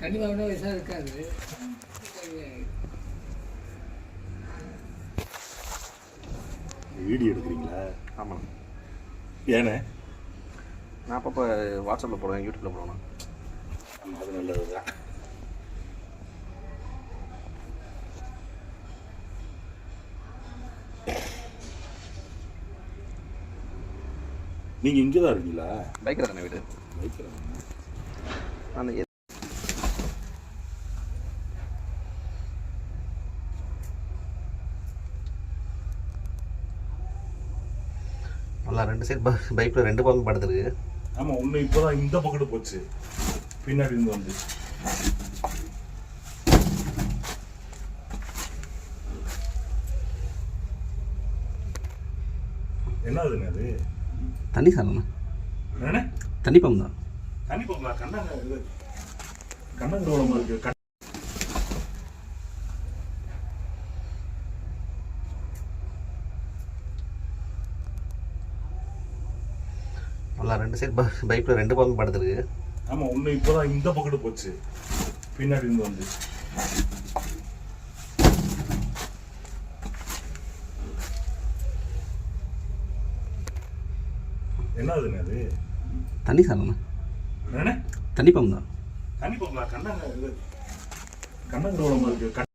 கண்டிப்பாக ஒன்றும் விஷயம் இருக்காது. வீடியோ எடுக்கிறீங்களா? ஆமாம் ஏண்ணே நான் அப்பப்போ வாட்ஸ்அப்பில் போடுவேன் யூடியூப்பில் போடுவேன். அது நல்லது தான் நீங்கள் இங்கே தான் இருக்கீங்களா பைக்கில் தானே வீடு பைக்கில் அந்த நல்லா ரெண்டு சைடு பைக்கில் ரெண்டு பக்கம் படுத்துருக்கு. ஆமாம் ஒன்று இப்போ தான் இந்த பக்கத்து போச்சு. பின்னாடி இருந்து வந்து. என்னதுங்க அது? தண்ணி என்னண்ணே? தண்ணி பம்பு தான். தண்ணி போங்களா கண்ணாங்க இது கண்ணங்கிரோளமா நல்லா ரெண்டு சைடு பைக்கில் ரெண்டு பக்கம் படுத்துருக்கு. ஆமாம் ஒன்று இப்போ தான் இந்த பக்கத்து போச்சு. பின்னாடி இருந்து வந்து. என்னதுங்க அது? தண்ணி என்னண்ணே தண்ணி பம்பு தான். தண்ணி போங்களா கண்ணாங்க இது கண்ணங்கிரோளமா இருக்கு.